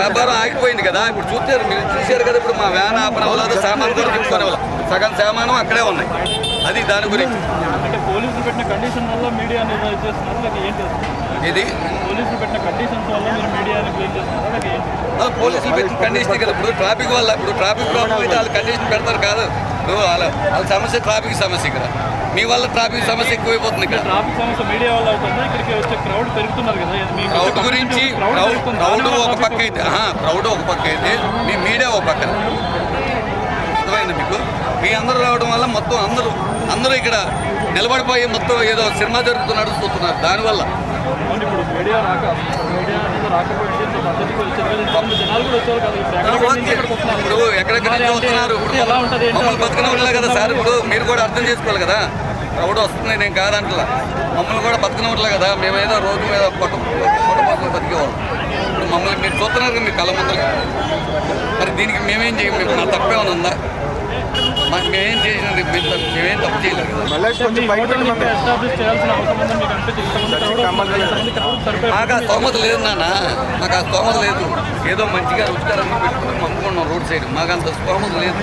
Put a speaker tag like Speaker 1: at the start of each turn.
Speaker 1: వ్యాపారం
Speaker 2: ఆగిపోయింది కదా. ఇప్పుడు చూసారు మీరు చూశారు కదా ఇప్పుడు మా వ్యాన్ ఆపన సామాన్ కూడా చెప్పుకోని అవ్వలేదు సగం సామాను అక్కడే ఉన్నాయి. అది దాని గురించి.
Speaker 1: అంటే పోలీసులు పెట్టిన కండిషన్ వల్ల ఇది పోలీసులు పెట్టిన
Speaker 2: కండిషన్ కదా. ఇప్పుడు ట్రాఫిక్ వల్ల ఇప్పుడు ట్రాఫిక్ ప్రాబ్లం అయితే వాళ్ళు కండిషన్ పెడతారు కాదు. ఇప్పుడు వాళ్ళ వాళ్ళ సమస్య ట్రాఫిక్ సమస్య ఇక్కడ. మీ వల్ల ట్రాఫిక్ సమస్య ఎక్కువైపోతుంది ఇక్కడ.
Speaker 1: ట్రాఫిక్ సమస్య మీడియా వల్ల అవుతుంది? ఇక్కడికి క్రౌడ్ పెరుగుతున్నారు కదా మీ
Speaker 2: క్రౌడ్ గురించి క్రౌడ్ ఒక పక్క అయితే క్రౌడ్ ఒక పక్క అయితే మీ మీడియా ఒక పక్కన అర్థమైంది మీకు? మీ అందరూ రావడం వల్ల మొత్తం అందరూ అందరూ ఇక్కడ నిలబడిపోయి మొత్తం ఏదో సినిమా జరుగుతున్నట్టు చూస్తున్నారు దానివల్ల.
Speaker 1: ఇప్పుడు ఎక్కడెక్కడి వస్తున్నారు.
Speaker 2: ఇప్పుడు మమ్మల్ని బతకనవట్లే కదా సార్. ఇప్పుడు మీరు కూడా అర్థం చేసుకోవాలి కదా. క్రౌడ్ వస్తుంది నేను కాదంటలా మమ్మల్ని కూడా బతకనవట్లే కదా మేమేదో రోడ్డు మీద పొట్ట పొట్టపోతులు బతికేవాళ్ళం. ఇప్పుడు మమ్మల్ని మీరు చూస్తున్నారు కదా మీ కళ్ళ ముందర. మరి దీనికి మేమేం చేయం? మేము నా తప్పేమైనా ఉందా? మాకు మేమేం చేసినది మేము తప్పు- మేమేం తప్పు చేయలేదు
Speaker 1: మీకు
Speaker 2: మాకు ఆ స్తోమత లేదు నాన్న. మాకు ఆ స్తోమత లేదు. ఏదో మంచిగా రుచికరంగా పెట్టుకుని అమ్ముకున్నాం రోడ్ సైడ్. మాకు అంత స్తోమత లేదు.